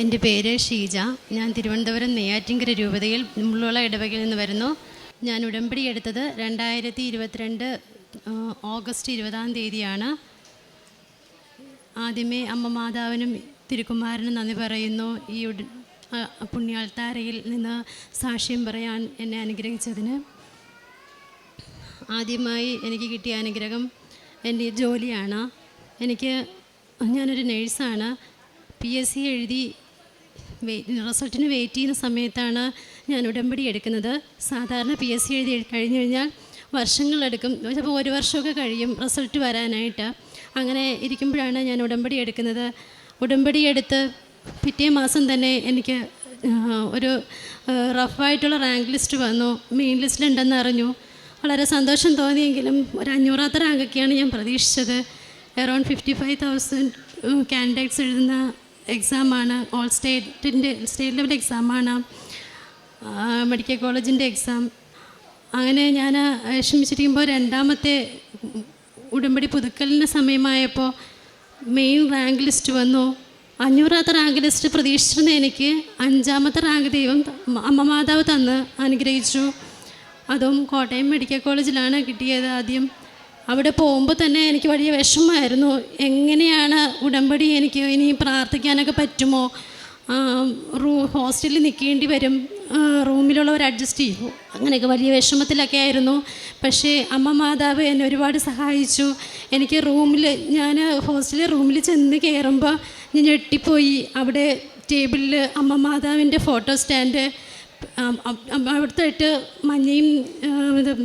എന്റെ പേര് ഷീജ. ഞാൻ തിരുവനന്തപുരം നെയ്യാറ്റിങ്കര രൂപതയിൽ മുള്ളുള ഇടവകയിൽ നിന്ന് വരുന്നു. ഞാൻ ഉടമ്പടി എടുത്തത് രണ്ടായിരത്തി ഇരുപത്തിരണ്ട് ഓഗസ്റ്റ് ഇരുപതാം തീയതിയാണ്. ആദ്യമേ അമ്മ മാതാവിനും തിരുക്കുമാരനും നന്ദി പറയുന്നു. ഈ പുണ്യാൾത്താരയിൽ നിന്ന് സാക്ഷ്യം പറയാൻ എന്നെ അനുഗ്രഹിച്ചതിന്. ആദ്യമായി എനിക്ക് കിട്ടിയ അനുഗ്രഹം എന്റെ ജോലിയാണ്. എനിക്ക് ഞാനൊരു നേഴ്സാണ്. പി എസ് സി എഴുതി റിസൾട്ടിന് വെയിറ്റ് ചെയ്യുന്ന സമയത്താണ് ഞാൻ ഉടമ്പടി എടുക്കുന്നത്. സാധാരണ പി എസ് സി എഴുതി കഴിഞ്ഞു കഴിഞ്ഞാൽ വർഷങ്ങളെടുക്കും ചിലപ്പോൾ ഒരു വർഷമൊക്കെ കഴിയും റിസൾട്ട് വരാനായിട്ട്. അങ്ങനെ ഇരിക്കുമ്പോഴാണ് ഞാൻ ഉടമ്പടി എടുക്കുന്നത്. ഉടമ്പടി എടുത്ത് പിറ്റേ മാസം തന്നെ എനിക്ക് ഒരു റഫായിട്ടുള്ള റാങ്ക് ലിസ്റ്റ് വന്നു. മെയിൻ ലിസ്റ്റിൽ ഉണ്ടെന്ന് അറിഞ്ഞു. വളരെ സന്തോഷം തോന്നിയെങ്കിലും ഒരു അഞ്ഞൂറാത്ത റാങ്കൊക്കെയാണ് ഞാൻ പ്രതീക്ഷിച്ചത്. Around fifty five thousand candidates എഴുതുന്ന എക്സാമാണ് ഓൾ സ്റ്റേറ്റിന്റെ സ്റ്റേറ്റ് ലെവൽ എക്സാമാണ് മെഡിക്കൽ കോളേജിന്റെ എക്സാം അങ്ങനെ ഞാൻ വിഷമിച്ചിരിക്കുമ്പോൾ രണ്ടാമത്തെ ഉടമ്പടി പുതുക്കലിന്റെ സമയമായപ്പോൾ മെയിൻ റാങ്ക് ലിസ്റ്റ് വന്നു. അഞ്ഞൂറാമത്തെ റാങ്ക് ലിസ്റ്റ് പ്രതീക്ഷിച്ചിരുന്ന എനിക്ക് അഞ്ചാമത്തെ റാങ്ക് ദൈവം അമ്മ മാതാവ് തന്ന് അനുഗ്രഹിച്ചു. അതും കോട്ടയം മെഡിക്കൽ കോളേജിലാണ് കിട്ടിയത് ആദ്യം. അവിടെ പോകുമ്പോൾ തന്നെ എനിക്ക് വലിയ വിഷമമായിരുന്നു. എങ്ങനെയാണ് ഉടമ്പടി എനിക്ക് ഇനി പ്രാർത്ഥിക്കാനൊക്കെ പറ്റുമോ? റൂ ഹോസ്റ്റലിൽ നിൽക്കേണ്ടി വരും. റൂമിലുള്ളവർ അഡ്ജസ്റ്റ് ചെയ്തു. അങ്ങനെയൊക്കെ വലിയ വിഷമത്തിലൊക്കെ ആയിരുന്നു. പക്ഷേ അമ്മ മാതാവ് എന്നെ ഒരുപാട് സഹായിച്ചു. എനിക്ക് റൂമിൽ ഞാൻ ഹോസ്റ്റലിൽ റൂമിൽ ചെന്ന് കയറുമ്പോൾ ഞാൻ ഞെട്ടിപ്പോയി. അവിടെ ടേബിളിൽ അമ്മ മാതാവിന്റെ ഫോട്ടോ സ്റ്റാൻഡ് ആം, അം- അം- മഞ്ഞയും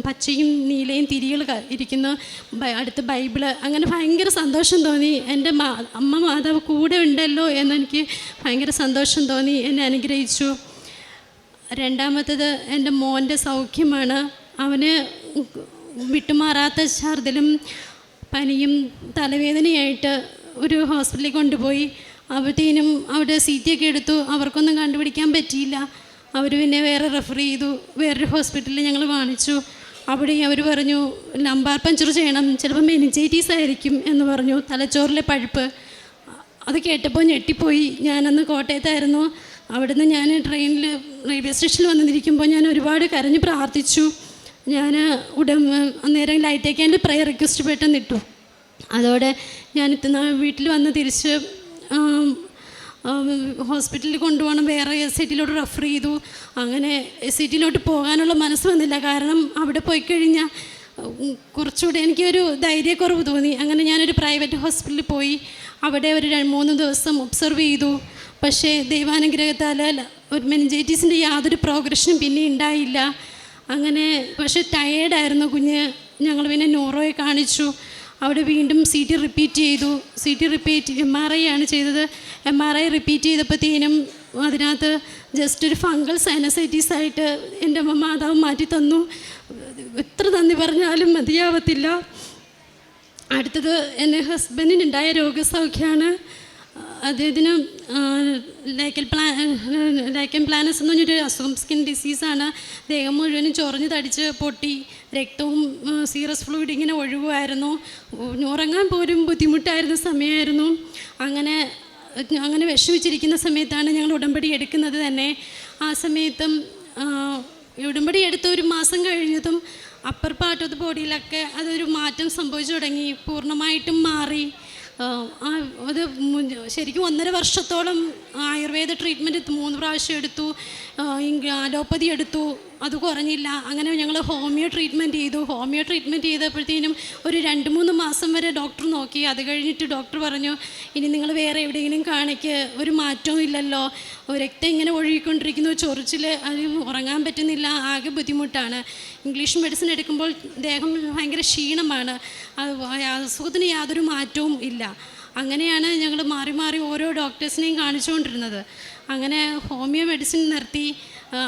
പച്ചയും നീലയും തിരികൾ ഇരിക്കുന്ന. അടുത്ത് ബൈബിൾ. അങ്ങനെ ഭയങ്കര സന്തോഷം തോന്നി. എന്റെ അമ്മ മാതാവ് കൂടെ ഉണ്ടല്ലോ എന്നെനിക്ക് ഭയങ്കര സന്തോഷം തോന്നി. എന്നെ അനുഗ്രഹിച്ചു. രണ്ടാമത്തത് എന്റെ മോന്റെ സൗഖ്യമാണ്. അവന് വിട്ടുമാറാത്ത ഛർദിലും പനിയും തലവേദനയായിട്ട് ഒരു ഹോസ്പിറ്റലിൽ കൊണ്ടുപോയി. അവിടത്തേനും അവിടെ സി എടുത്തു. അവർക്കൊന്നും കണ്ടുപിടിക്കാൻ പറ്റിയില്ല. അവർ പിന്നെ വേറെ റെഫർ ചെയ്തു. വേറൊരു ഹോസ്പിറ്റലിൽ ഞങ്ങൾ കാണിച്ചു അവിടെ അവർ പറഞ്ഞു ലംബാർ പഞ്ചർ ചെയ്യണം. ചിലപ്പോൾ മെനിഞ്ചൈറ്റീസ് ആയിരിക്കും എന്ന് പറഞ്ഞു. തലച്ചോറിലെ പഴുപ്പ്. അത് കേട്ടപ്പോൾ ഞെട്ടിപ്പോയി. ഞാനന്ന് കോട്ടയത്തായിരുന്നു. അവിടുന്ന് ഞാൻ ട്രെയിനിൽ റെയിൽവേ സ്റ്റേഷനിൽ വന്നിരിക്കുമ്പോൾ ഞാൻ ഒരുപാട് കരഞ്ഞ് പ്രാർത്ഥിച്ചു. ഞാൻ ഉടൻ അന്നേരം ലൈറ്റ് പ്രയർ റിക്വസ്റ്റ് പെട്ടെന്ന് ഇട്ടു. അതോടെ ഞാൻ ഇത്തുന്ന വീട്ടിൽ വന്ന് തിരിച്ച് ഹോസ്പിറ്റലിൽ കൊണ്ടുപോകണം. വേറെ എസ് ഐ ടിയിലോട്ട് റെഫർ ചെയ്തു. അങ്ങനെ എസ് ഐ ടിയിലോട്ട് പോകാനുള്ള മനസ്സ് വന്നില്ല. കാരണം അവിടെ പോയി കഴിഞ്ഞാൽ കുറച്ചുകൂടെ എനിക്കൊരു ധൈര്യക്കുറവ് തോന്നി. അങ്ങനെ ഞാനൊരു പ്രൈവറ്റ് ഹോസ്പിറ്റലിൽ പോയി. അവിടെ ഒരു മൂന്ന് ദിവസം ഒബ്സർവ് ചെയ്തു. പക്ഷേ ദൈവാനുഗ്രഹത്താൽ ഒരു മെനിഞ്ചൈറ്റീസിന്റെ യാതൊരു പ്രോഗ്രഷനും പിന്നെ ഉണ്ടായില്ല. അങ്ങനെ പക്ഷേ ടയേർഡായിരുന്നു കുഞ്ഞ്. ഞങ്ങൾ പിന്നെ ന്യൂറോയെ കാണിച്ചു. അവിടെ വീണ്ടും സി ടി റിപ്പീറ്റ് ചെയ്തു. C T repeat M R I ആണ് ചെയ്തത്. എം ആർ ഐ റിപ്പീറ്റ് ചെയ്തപ്പോഴത്തേനും അതിനകത്ത് ജസ്റ്റ് ഒരു ഫംഗൽ സൈനസൈറ്റീസ് ആയിട്ട് എന്റെ അമ്മ മാതാവ് മാറ്റി തന്നു. എത്ര നന്ദി പറഞ്ഞാലും മതിയാവത്തില്ല. അടുത്തത് എന്റെ ഹസ്ബൻഡിനുണ്ടായ രോഗസൗഖ്യമാണ് അദ്ദേഹത്തിന് ലൈക്കൽ പ്ലാ ലൈക്കൻ പ്ലാനസ് എന്ന് പറഞ്ഞൊരു അസുഖം സ്കിൻ ഡിസീസാണ്. ദേഹം മുഴുവനും ചൊറിഞ്ഞ് തടിച്ച് പൊട്ടി രക്തവും സീറസ് ഫ്ലൂയിഡ് ഇങ്ങനെ ഒഴുകുമായിരുന്നു ഉറങ്ങാൻ പോലും ബുദ്ധിമുട്ടായിരുന്ന സമയമായിരുന്നു. അങ്ങനെ അങ്ങനെ വിഷമിച്ചിരിക്കുന്ന സമയത്താണ് ഞങ്ങൾ ഉടമ്പടി എടുക്കുന്നത് തന്നെ. ആ സമയത്തും ഉടമ്പടി എടുത്ത ഒരു മാസം കഴിഞ്ഞതും അപ്പർ പാർട്ട് ഓഫ് ദ ബോഡിയിലൊക്കെ അതൊരു മാറ്റം സംഭവിച്ചു തുടങ്ങി. പൂർണമായിട്ടും മാറി. ആ, അത് ശരിക്കും ഒന്നര വർഷത്തോളം ആയുർവേദ ട്രീറ്റ്മെന്റ് മൂന്ന് പ്രാവശ്യം എടുത്തു അലോപ്പതി എടുത്തു അത് കുറഞ്ഞില്ല. അങ്ങനെ ഞങ്ങൾ ഹോമിയോ ട്രീറ്റ്മെന്റ് ചെയ്തു. ഹോമിയോ ട്രീറ്റ്മെന്റ് ചെയ്തപ്പോഴത്തേനും ഒരു രണ്ട് മൂന്ന് മാസം വരെ ഡോക്ടർ നോക്കി. അത് കഴിഞ്ഞിട്ട് ഡോക്ടർ പറഞ്ഞു ഇനി നിങ്ങൾ വേറെ എവിടെയെങ്കിലും കാണിക്ക്. ഒരു മാറ്റവും ഇല്ലല്ലോ. രക്തം ഇങ്ങനെ ഒഴുകിക്കൊണ്ടിരിക്കുന്നു. ചൊറിച്ചിൽ അത് ഉറങ്ങാൻ പറ്റുന്നില്ല. ആകെ ബുദ്ധിമുട്ടാണ്. ഇംഗ്ലീഷ് മെഡിസിൻ എടുക്കുമ്പോൾ ദേഹം ഭയങ്കര ക്ഷീണമാണ്. അത് അസുഖത്തിന് യാതൊരു മാറ്റവും ഇല്ല. അങ്ങനെയാണ് ഞങ്ങൾ മാറി മാറി ഓരോ ഡോക്ടേഴ്സിനെയും കാണിച്ചുകൊണ്ടിരുന്നത്. അങ്ങനെ ഹോമിയോ മെഡിസിൻ നിർത്തി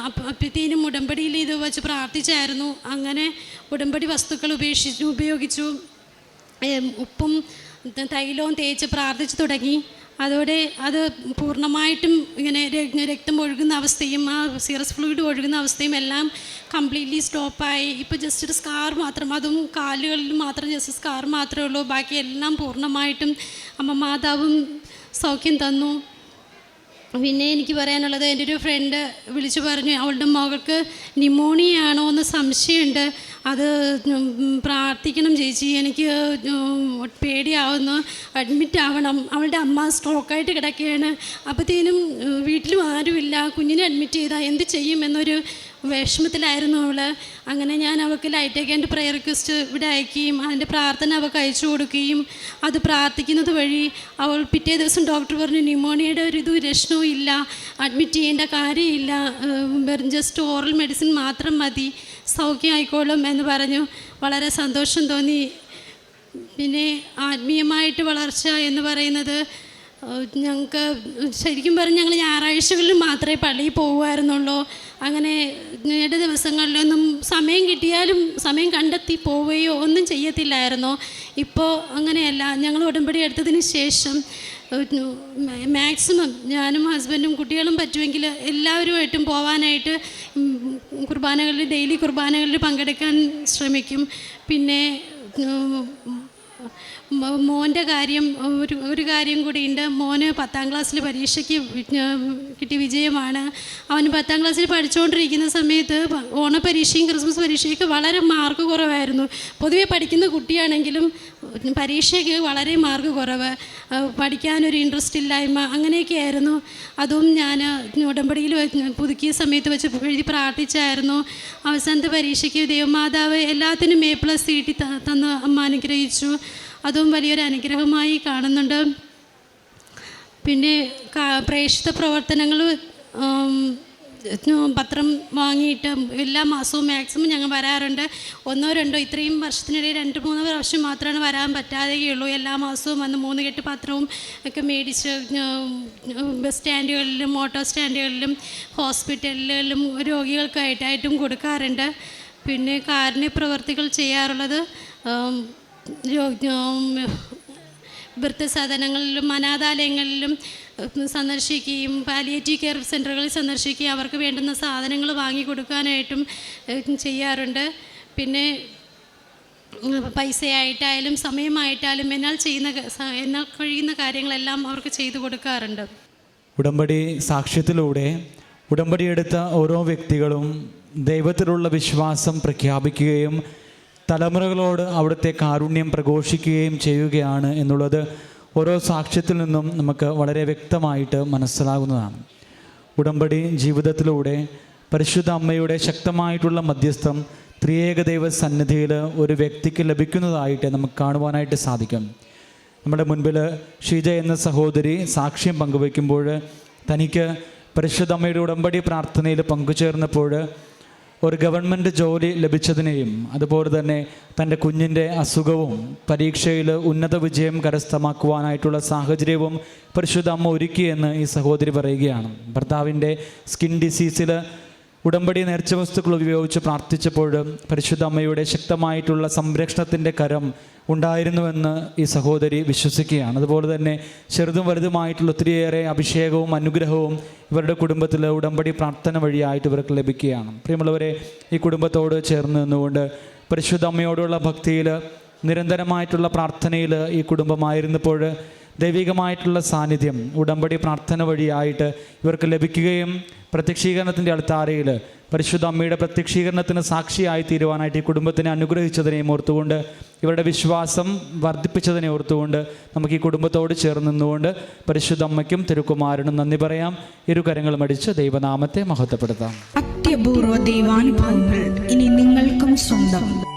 അപ്പത്തേനും ഉടമ്പടിയിൽ ഇത് വെച്ച് പ്രാർത്ഥിച്ചായിരുന്നു. അങ്ങനെ ഉടമ്പടി വസ്തുക്കൾ ഉപേക്ഷിച്ചു ഉപയോഗിച്ചു. ഉപ്പും തൈലവും തേച്ച് പ്രാർത്ഥിച്ചു തുടങ്ങി. അതോടെ അത് പൂർണമായിട്ടും ഇങ്ങനെ രക്തം ഒഴുകുന്ന അവസ്ഥയും ആ സീറസ് ഫ്ലൂയിഡ് ഒഴുകുന്ന അവസ്ഥയും എല്ലാം കംപ്ലീറ്റ്ലി സ്റ്റോപ്പായി. ഇപ്പോൾ ജസ്റ്റ് ഒരു സ്കാർ മാത്രം അതും കാലുകളിൽ മാത്രം ജസ്റ്റ് സ്കാർ മാത്രമേ ഉള്ളൂ. ബാക്കി എല്ലാം പൂർണമായിട്ടും അമ്മ മാതാവും സൗഖ്യം തന്നു. പിന്നെ എനിക്ക് പറയാനുള്ളത് എന്റെ ഒരു ഫ്രണ്ട് വിളിച്ചു പറഞ്ഞു അവളുടെ മകൾക്ക് ന്യൂമോണിയ ആണോ എന്ന് സംശയമുണ്ട്. അത് പ്രാർത്ഥിക്കണം ചേച്ചി. എനിക്ക് പേടിയാവുന്നു. അഡ്മിറ്റ് ആവണം. അവളുടെ അമ്മ സ്ട്രോക്കായിട്ട് കിടക്കുകയാണ്. അപ്പോഴത്തേനും വീട്ടിലും ആരുമില്ല. കുഞ്ഞിനെ അഡ്മിറ്റ് ചെയ്താൽ എന്ത് ചെയ്യും? എന്നൊരു വിഷമത്തിലായിരുന്നു അവൾ അങ്ങനെ ഞാൻ അവൾക്ക് ലൈറ്റ് എന്റെ പ്രയർ റിക്വസ്റ്റ് ഇവിടെ അയക്കുകയും അതിന്റെ പ്രാർത്ഥന അവൾക്ക് അയച്ചു കൊടുക്കുകയും അത് പ്രാർത്ഥിക്കുന്നത് വഴി അവൾ പിറ്റേ ദിവസം ഡോക്ടർ പറഞ്ഞു ന്യൂമോണിയയുടെ ഒരു ഇത് രക്ഷണവും ഇല്ല അഡ്മിറ്റ് ചെയ്യേണ്ട കാര്യമില്ല ജസ്റ്റ് ഓറൽ മെഡിസിൻ മാത്രം മതി സൗഖ്യം ആയിക്കോളും എന്ന് പറഞ്ഞു. വളരെ സന്തോഷം തോന്നി. പിന്നെ ആത്മീയമായിട്ട് വളർച്ച എന്ന് പറയുന്നത് ഞങ്ങൾക്ക് ശരിക്കും പറഞ്ഞ് ഞങ്ങൾ ഞായറാഴ്ചകളിൽ മാത്രമേ പള്ളിയിൽ പോകുമായിരുന്നുള്ളൂ അങ്ങനെ ഇട ദിവസങ്ങളിലൊന്നും സമയം കിട്ടിയാലും സമയം കണ്ടെത്തി പോവുകയോ ഒന്നും ചെയ്യത്തില്ലായിരുന്നു. ഇപ്പോൾ അങ്ങനെയല്ല ഞങ്ങൾ ഉടമ്പടി എടുത്തതിന് ശേഷം മാക്സിമം ഞാനും ഹസ്ബൻഡും കുട്ടികളും പറ്റുമെങ്കിൽ എല്ലാവരുമായിട്ടും പോകാനായിട്ട് ഉം, കുർബാനകളിൽ ഡെയിലി കുർബാനകളിൽ പങ്കെടുക്കാൻ ശ്രമിക്കും. പിന്നെ മോന്റെ കാര്യം ഒരു ഒരു കാര്യം കൂടിയുണ്ട്. മോന് പത്താം ക്ലാസ്സിൽ പരീക്ഷയ്ക്ക് കിട്ടിയ വിജയമാണ്. അവന് പത്താം ക്ലാസ്സിൽ പഠിച്ചുകൊണ്ടിരിക്കുന്ന സമയത്ത് ഓണപരീക്ഷയും ക്രിസ്മസ് പരീക്ഷയൊക്കെ വളരെ മാർക്ക് കുറവായിരുന്നു. പൊതുവെ പഠിക്കുന്ന കുട്ടിയാണെങ്കിലും പരീക്ഷയ്ക്ക് വളരെ മാർക്ക് കുറവ്. പഠിക്കാനൊരു ഇൻട്രസ്റ്റ് ഇല്ലായ്മ അങ്ങനെയൊക്കെ ആയിരുന്നു. അതും ഞാൻ ഉടമ്പടിയിൽ പുതുക്കിയ സമയത്ത് വെച്ച് എഴുതി പ്രാർത്ഥിച്ചായിരുന്നു. അവസാനത്തെ പരീക്ഷയ്ക്ക് ദൈവമാതാവ് എല്ലാത്തിനും എ പ്ലസ് കിട്ടി ത- തന്ന് അമ്മ അനുഗ്രഹിച്ചു. അതും വലിയൊരു അനുഗ്രഹമായി കാണുന്നുണ്ട്. പിന്നെ പ്രേക്ഷിത പ്രവർത്തനങ്ങൾ പത്രം വാങ്ങിയിട്ട് എല്ലാ മാസവും മാക്സിമം ഞങ്ങൾ വരാറുണ്ട്. ഒന്നോ രണ്ടോ ഇത്രയും വർഷത്തിനിടയിൽ രണ്ട് മൂന്ന് പ്രാവശ്യം മാത്രമാണ് വരാൻ പറ്റാതെയുള്ളൂ. എല്ലാ മാസവും വന്ന് മൂന്ന് കെട്ട് പത്രവും ഒക്കെ മേടിച്ച് ബസ് സ്റ്റാൻഡുകളിലും ഓട്ടോ സ്റ്റാൻഡുകളിലും ഹോസ്പിറ്റലുകളിലും രോഗികൾക്കായിട്ടായിട്ടും കൊടുക്കാറുണ്ട്. പിന്നെ കാരുണ്യ പ്രവർത്തികൾ ചെയ്യാറുള്ളത് വൃദ്ധസദനങ്ങളിലും അനാഥാലയങ്ങളിലും സന്ദർശിക്കുകയും പാലിയേറ്റീവ് കെയർ സെന്ററുകളിൽ സന്ദർശിക്കുകയും അവർക്ക് വേണ്ടുന്ന സാധനങ്ങൾ വാങ്ങിക്കൊടുക്കാനായിട്ടും കൊടുക്കാനായിട്ടും ചെയ്യാറുണ്ട്. പിന്നെ പൈസയായിട്ടായാലും സമയമായിട്ടായാലും എന്നാൽ ചെയ്യുന്ന എന്നാൽ കഴിയുന്ന കാര്യങ്ങളെല്ലാം അവർക്ക് ചെയ്തു കൊടുക്കാറുണ്ട്. ഉടമ്പടി സാക്ഷ്യത്തിലൂടെ ഉടമ്പടിയെടുത്ത ഓരോ വ്യക്തികളും ദൈവത്തിലുള്ള വിശ്വാസം പ്രഖ്യാപിക്കുകയും തലമുറകളോട് അവിടുത്തെ കാരുണ്യം പ്രഘോഷിക്കുകയും ചെയ്യുകയാണ് എന്നുള്ളത് ഓരോ സാക്ഷ്യത്തിൽ നിന്നും നമുക്ക് വളരെ വ്യക്തമായിട്ട് മനസ്സിലാകുന്നതാണ്. ഉടമ്പടി ജീവിതത്തിലൂടെ പരിശുദ്ധ അമ്മയുടെ ശക്തമായിട്ടുള്ള മധ്യസ്ഥം ത്രിയേക ദൈവ സന്നിധിയിൽ ഒരു വ്യക്തിക്ക് ലഭിക്കുന്നതായിട്ട് നമുക്ക് കാണുവാനായിട്ട് സാധിക്കും. നമ്മുടെ മുൻപിൽ ഷീജ എന്ന സഹോദരി സാക്ഷ്യം പങ്കുവയ്ക്കുമ്പോൾ തനിക്ക് പരിശുദ്ധ അമ്മയുടെ ഉടമ്പടി പ്രാർത്ഥനയിൽ പങ്കുചേർന്നപ്പോൾ ഒരു ഗവൺമെന്റ് ജോലി ലഭിച്ചതിനെയും അതുപോലെ തന്നെ തന്റെ കുഞ്ഞിന്റെ അസുഖവും പരീക്ഷയിൽ ഉന്നത വിജയം കരസ്ഥമാക്കുവാനായിട്ടുള്ള സാഹചര്യവും പരിശുദ്ധ അമ്മ ഒരുക്കിയെന്ന് ഈ സഹോദരി പറയുകയാണ്. ഭർത്താവിന്റെ സ്കിൻ ഡിസീസിൽ ഉടമ്പടി നേർച്ച വസ്തുക്കൾ ഉപയോഗിച്ച് പ്രാർത്ഥിച്ചപ്പോൾ പരിശുദ്ധ അമ്മയുടെ ശക്തമായിട്ടുള്ള സംരക്ഷണത്തിന്റെ കരം ഉണ്ടായിരുന്നുവെന്ന് ഈ സഹോദരി വിശ്വസിക്കുകയാണ്. അതുപോലെ തന്നെ ചെറുതും വലുതുമായിട്ടുള്ള ഒത്തിരിയേറെ അഭിഷേകവും അനുഗ്രഹവും ഇവരുടെ കുടുംബത്തിൽ ഉടമ്പടി പ്രാർത്ഥന വഴിയായിട്ട് ഇവർക്ക് ലഭിക്കുകയാണ്. പ്രിയമുള്ളവരെ ഈ കുടുംബത്തോട് ചേർന്ന് നിന്നുകൊണ്ട് പരിശുദ്ധ അമ്മയോടുള്ള ഭക്തിയിൽ നിരന്തരമായിട്ടുള്ള പ്രാർത്ഥനയിൽ ഈ കുടുംബമായിരുന്നപ്പോൾ ദൈവികമായിട്ടുള്ള സാന്നിധ്യം ഉടമ്പടി പ്രാർത്ഥന വഴിയായിട്ട് ഇവർക്ക് ലഭിക്കുകയും പ്രത്യക്ഷീകരണത്തിന്റെ അൾത്താരയിൽ പരിശുദ്ധ അമ്മയുടെ പ്രത്യക്ഷീകരണത്തിന് സാക്ഷിയായി തീരുവാനായിട്ട് ഈ കുടുംബത്തിനെ അനുഗ്രഹിച്ചതിനെയും ഓർത്തുകൊണ്ട് ഇവരുടെ വിശ്വാസം വർദ്ധിപ്പിച്ചതിനെ ഓർത്തുകൊണ്ട് നമുക്ക് ഈ കുടുംബത്തോട് ചേർന്ന് നിന്നുകൊണ്ട് പരിശുദ്ധ അമ്മയ്ക്കും തിരുക്കുമാരനും നന്ദി പറയാം. ഇരു കരങ്ങളും അടിച്ച് ദൈവനാമത്തെ മഹത്വപ്പെടുത്താം. അത്യപൂർവ ദൈവാനുഭവങ്ങൾ ഇനി നിങ്ങൾക്കും സ്വന്തം.